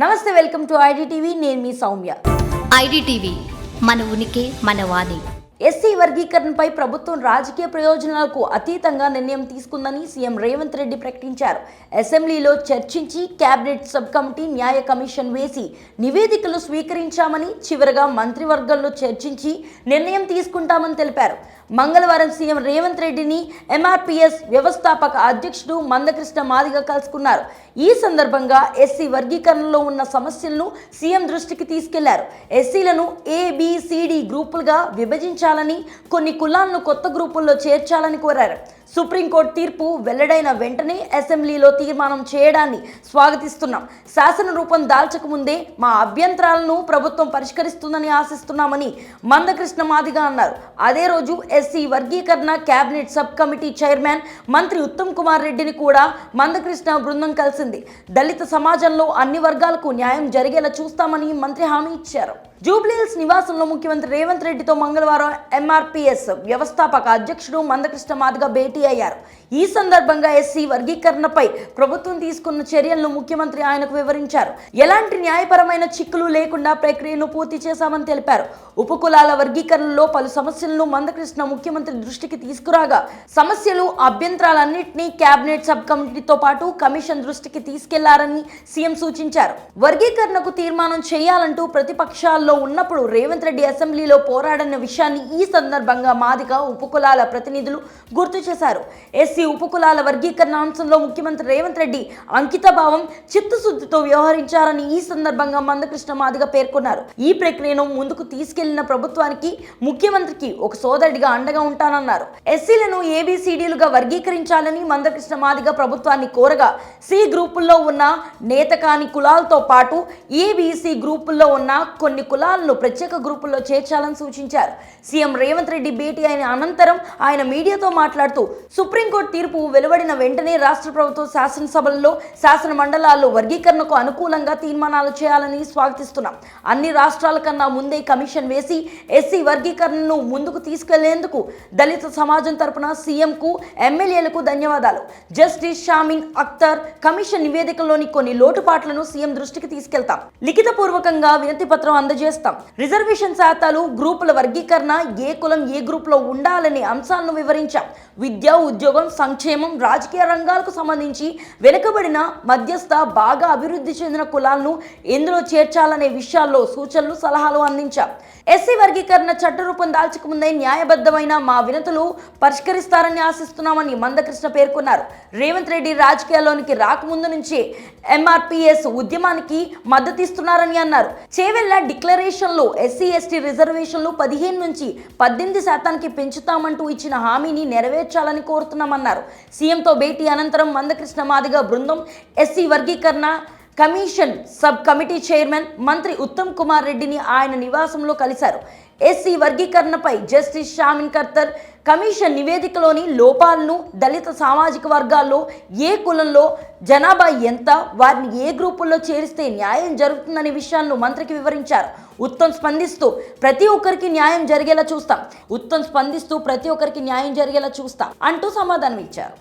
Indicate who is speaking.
Speaker 1: నమస్తే welcome to IDTV. నేను మీ Soumya.
Speaker 2: IDTV మన ఉనికి మన వాణి.
Speaker 1: ఎస్సీ వర్గీకరణపై ప్రభుత్వం రాజకీయ ప్రయోజనాలకు అతీతంగా నిర్ణయం తీసుకుందని సీఎం రేవంత్ రెడ్డి ప్రకటించారు. అసెంబ్లీలో చర్చించి కేబినెట్ సబ్ కమిటీ న్యాయ కమిషన్ వేసి నివేదికలు స్వీకరించామని చివరగా మంత్రివర్గంలో చర్చించి నిర్ణయం తీసుకుంటామని తెలిపారు. మంగళవారం సీఎం రేవంత్ రెడ్డిని ఎంఆర్పిఎస్ వ్యవస్థాపక అధ్యక్షుడు మందకృష్ణ మాదిగ కలుసుకున్నారు. ఈ సందర్భంగా ఎస్సీ వర్గీకరణలో ఉన్న సమస్యలను సీఎం దృష్టికి తీసుకెళ్ళారు. ఎస్సీలను ఏబిసిడి గ్రూపులుగా విభజించాలని కొన్ని కులాలను కొత్త గ్రూపుల్లో చేర్చాలని కోరారు. సుప్రీంకోర్టు తీర్పు వెల్లడైన వెంటనే అసెంబ్లీలో తీర్మానం చేయడాన్ని స్వాగతిస్తున్నాం. శాసన రూపం దాల్చకముందే మా అభ్యంతరాలను ప్రభుత్వం పరిష్కరిస్తుందని ఆశిస్తున్నామని మందకృష్ణ మాదిగా అన్నారు. అదే రోజు ఎస్సీ వర్గీకరణ కేబినెట్ సబ్ కమిటీ చైర్మన్ మంత్రి ఉత్తమ్ కుమార్ రెడ్డిని కూడా మందకృష్ణ బృందం కలిసింది. దళిత సమాజంలో అన్ని వర్గాలకు న్యాయం జరిగేలా చూస్తామని మంత్రి హామీ ఇచ్చారు. జూబ్లీహిల్స్ నివాసంలో ముఖ్యమంత్రి రేవంత్ రెడ్డితో మంగళవారం ఎంఆర్పిఎస్ వ్యవస్థాపక అధ్యక్షుడు మందకృష్ణ మాదిగా భేటీ అయ్యారు. ఈ సందర్భంగా ఎస్సీ వర్గీకరణపై ప్రభుత్వం తీసుకున్న చర్యలను ముఖ్యమంత్రి ఆయనకు వివరించారు. ఎలాంటి న్యాయపరమైన చిక్కులు లేకుండా ప్రక్రియను పూర్తి చేశామని తెలిపారు. ఉపకులాల వర్గీకరణలో పలు సమస్యలను మందకృష్ణ ముఖ్యమంత్రి దృష్టికి తీసుకురాగా సమస్యలు అభ్యంతరాలన్నింటినీ కేబినెట్ సబ్ కమిటీతో పాటు కమిషన్ దృష్టికి తీసుకెళ్ళారని సీఎం సూచించారు. వర్గీకరణకు తీర్మానం చేయాలంటూ ప్రతిపక్షాల్లో ఉన్నప్పుడు రేవంత్ రెడ్డి అసెంబ్లీలో పోరాడిన విషయాన్ని ఈ సందర్భంగా మాదిక ఉపకులాల ప్రతినిధులు గుర్తు చేశారు. ఎస్సీ ఉపకులాల వర్గీకరణ అంశంలో ముఖ్యమంత్రి రేవంత్ రెడ్డి అంకిత భావం చిత్తశుద్ధితో వ్యవహరించారని ఈ సందర్భంగా మందకృష్ణ మాదిగ పేర్కొన్నారు. ఈ ప్రక్రియను ముందుకు తీసుకెళ్ళిన ప్రభుత్వానికి ముఖ్యమంత్రికి ఒక సోదరుడిగా అండగా ఉంటానన్నారు. ఎస్సీలను ఏబిసిడీలుగా వర్గీకరించాలని మందకృష్ణ మాదిగ ప్రభుత్వాన్ని కోరగా సి గ్రూపుల్లో ఉన్న నేతకాని కులాలతో పాటు ఏబిసి గ్రూపుల్లో ఉన్న కొన్ని కులాలను ప్రత్యేక గ్రూపుల్లో చేర్చాలని సూచించారు. సీఎం రేవంత్ రెడ్డి భేటీ అయిన అనంతరం ఆయన మీడియాతో మాట్లాడుతూ సుప్రీంకోర్టు తీర్పు వెలువడిన వెంటనే రాష్ట్ర ప్రభుత్వం శాసనసభల్లో శాసన మండలాల్లో వర్గీకరణకు అనుకూలంగా తీర్మానాలు చేయాలని స్వాగతిస్తున్నాం. అన్ని రాష్ట్రాల కన్నా ముందే కమిషన్ వేసి ఎస్సీ వర్గీకరణను ముందుకు తీసుకెళ్ళేందుకు దళిత సమాజం తరపున సీఎంకు ఎమ్మెల్యేలకు ధన్యవాదాలు. జస్టిస్ షామిన్ అఖ్తర్ కమిషన్ నివేదికలోని కొన్ని లోటుపాట్లను సీఎం దృష్టికి తీసుకెళ్తాం. లిఖితపూర్వకంగా వినతి పత్రం చేస్తాం. రిజర్వేషన్ శాతాలు గ్రూపుల వర్గీకరణ ఏ కులం ఏ గ్రూపులో ఉండాలనే అంశాలను వివరించాం. విద్య ఉద్యోగం సంక్షేమం రాజకీయ రంగాలకు సంబంధించి వెనుకబడిన మధ్యస్థ బాగా అభివృద్ధి చెందిన కులాలను ఎందులో చేర్చాలనే విషయాల్లో సూచనలు సలహాలు అందించాం. ఎస్సీ వర్గీకరణ చట్టరూపం దాల్చకముందే న్యాయబద్ధమైన మా వినతులు పరిష్కరిస్తారని ఆశిస్తున్నామని మందకృష్ణ పేర్కొన్నారు. రేవంత్ రెడ్డి రాజకీయాల్లోనికి రాకముందు నుంచే ఎంఆర్పిఎస్ ఉద్యమానికి మద్దతిస్తున్నారని అన్నారు. చేవెళ్ళ రిజర్వేషన్లు ఎస్సీ ఎస్టీ రిజర్వేషన్లు పదిహేను నుంచి పద్దెనిమిది శాతానికి పెంచుతామంటూ ఇచ్చిన హామీని నెరవేర్చాలని కోరుతున్నామన్నారు. సీఎంతో భేటీ అనంతరం మందకృష్ణ మాదిగ బృందం ఎస్సీ వర్గీకరణ కమిషన్ సబ్ కమిటీ చైర్మన్ మంత్రి ఉత్తమ్ కుమార్ రెడ్డిని ఆయన నివాసంలో కలిశారు. ఎస్సీ వర్గీకరణపై జస్టిస్ షామిన్ కర్తర్ కమిషన్ నివేదికలోని లోపాలను దళిత సామాజిక వర్గాల్లో ఏ కులంలో జనాభా ఎంత వారిని ఏ గ్రూపుల్లో చేరిస్తే న్యాయం జరుగుతుందనే విషయాలను మంత్రికి వివరించారు. ఉత్తమ్ స్పందిస్తూ ప్రతి ఒక్కరికి న్యాయం జరిగేలా చూస్తాం. ఉత్తమ్ స్పందిస్తూ ప్రతి ఒక్కరికి న్యాయం జరిగేలా చూస్తాం. అంటూ సమాధానం ఇచ్చారు